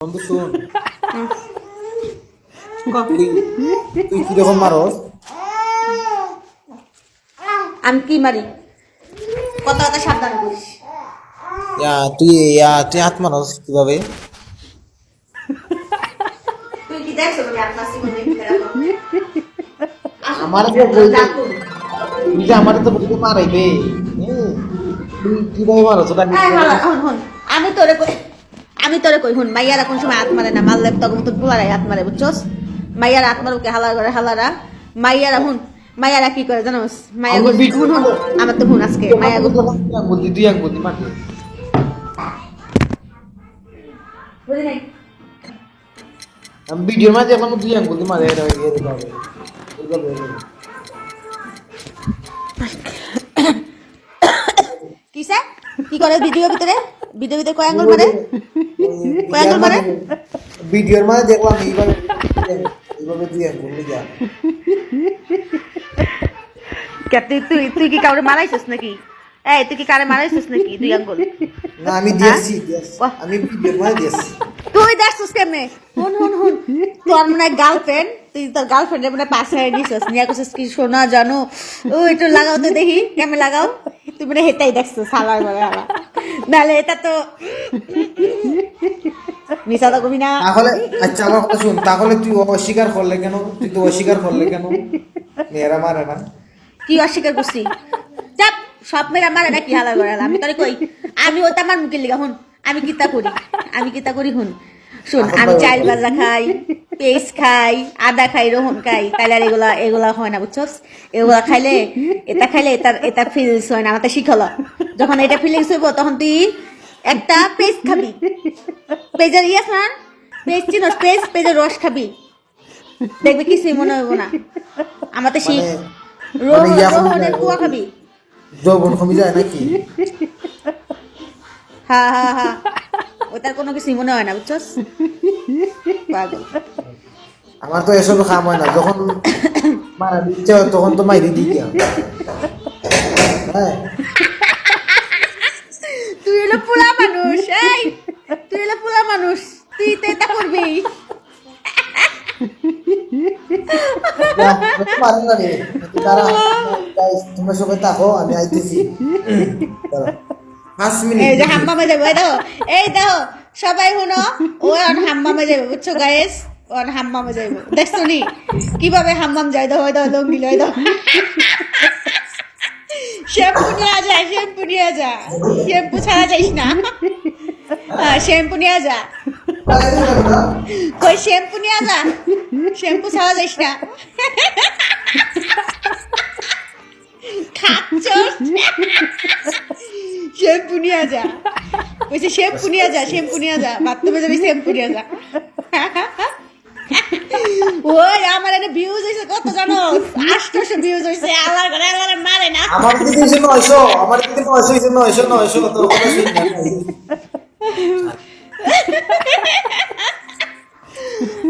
বন্ধু শুন। তুই কীরকম মারস আমি কি মারি? কথা কথা সাবধানে করিস। তুই তুই হাত মারস কীভাবে? আমার তো আমার মারাইবে। তুই কীভাবে মারস? আমি তোরে আমি তোরে কই হুন মাইয়ারা কোন সময় হাত মারে না মারলে তখন তো পোলারাই হাত মারে বুঝছস? মাইয়ারা হাত মারুকে হালা করে হালারা। মাইয়ারা হুন মাইয়ারা কি করে জানোস? আমি বিট- হুন হুন আমার তো হুন আজকে মাইয়া গো বলতি তুই এক বুঝি নাই? আমি ভিডিওর মাঝে দেখলাম তুই এক বলতি মারে এটা এরকম হবে এরকম হবে, এরকম হবে। কি স্যার কি করে ভিডিও ভিতরে? ভিডিও ভিতরে কয় আঙ্গুল মারে কয় আঙ্গুল মারে ভিডিওর মাঝে দেখলাম এইভাবে বললি যা। কে, তুই তুই তুই কি কাউরে মারাইছিস নাকি? এই তুই কি কারে মারাইছিস নাকি দুই আঙ্গুল? না আমি দিয়েছি। বাহ। আমি ভিডিওর মাঝে দিয়েছি। তুই দেখছিস কেমনে? হুন হুন হুন তোর মনে গার্লফ্রেন্ড তুই তোর গার্লফ্রেন্ডের মনে পাশে নিছিস নিয়ে কইছিস কি শোনা জানো? ও একটু লাগাও তো দেখি কেমন লাগাও? তুই মানে হেটাই দেখছিস সালার করে হালা নাহলে এটা তো মিশা তো কবি না তাহলে আচ্ছা আমার কথা শুন তাহলে তুই অস্বীকার করলে কেন? তুই তো অস্বীকার করলে কেন? মেয়েরা মারে না। কি অস্বীকার করছি? চাপ সব মেয়েরা মারে না কি হালা করে। আমি তোরে কই আমি ওটা আমার মুখের লিগা হুন আমি কিতা করি? আমি কিতা করি হুন? শুন আমি চাল ভাজা খাই পেস্ট খাই আদা খাই রোহন খাই তাহলে আর এগুলা এগুলা হয় না বুঝছস? এগুলা খাইলে এটা খাইলে এটার এটা ফিলিংস হয় না আমাকে শিখলো। যখন এটা ফিলিংস হইব তখন তুই একটা পেস্ট খাবি। পেজের ইয়ে না? পেস্ট চিনস পেস্ট পেজের রস খাবি। দেখবে কিছুই মনে হইব না। আমাদের শিখ মানে মানে রোহনের কুয়া খাবি। যৌবন কমে যায় নাকি? হ্যাঁ হ্যাঁ হ্যাঁ ওটার কোনো কিছু মনে হয় না বুঝছস? পাগল। আমার তো এসব খাম হয় না। যখন মারা দিচ্ছে তখন তো মাইরি দিই কি হ্যাঁ তুই হলো পুরা মানুষ এই তুই হলো পুরা মানুষ তুই তো এটা করবি থাকো, আমি আইতেছি। পাঁচ মিনিট এই যে হাম্মামে যাব, এই দেখো এই দেখো, সবাই শুনো অন হাম্মামে যাবে, বুঝছ গায়েস অন হাম্মামে যাইব দেখছ নি? কীভাবে হাম্মাম যাই দাও দাও লঙ্গি লই দাও শ্যাম্পু নিয়ে যা, শ্যাম্পু নিয়ে যা। শ্যাম্পু ছাড়া যাইস না। শ্যাম্পু নিয়ে যা। কই, শ্যাম্পু নিয়ে যা শ্যাম্পু ছাড়া যাইস না। যা বলছে যা শ্যাম্পু যা বাথরুমে যাবি, শ্যাম্পু নিয়ে ওই, আমার এটা ভিউজ হয়েছে কত জানো? আটশোশো ভিউজ হয়েছে আল্লাহ করে আল্লাহ মারে না কথা শুনি না। আল্লাহ রে আচ্ছা আচ্ছা বন্ধু শুন বন্ধু শুন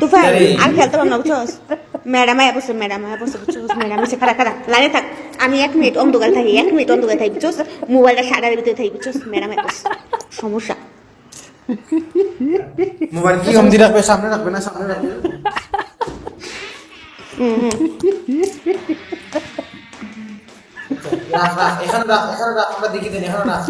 তুফান আর খেলতে পারলাম না বুঝছস? ম্যাডাম আয়া বসে ম্যাডাম আয়া বসে বুঝছস? ম্যাডাম এসে খারা খারা লাইনে থাক। আমি এক মিনিট অন্ধকারে থাকি এক মিনিট অন্ধকারে থাকি বুঝছস? মোবাইলটা সারার ভিতরে থাকি বুঝছস? ম্যাডাম আয়া বসে সমস্যা। মোবাইল কি কম রাখবে সামনে রাখবে না সামনে রাখবে। রাখ রাখ এখানে রাখ এখানে রাখ আমরা দেখি দেন এখানে রাখ।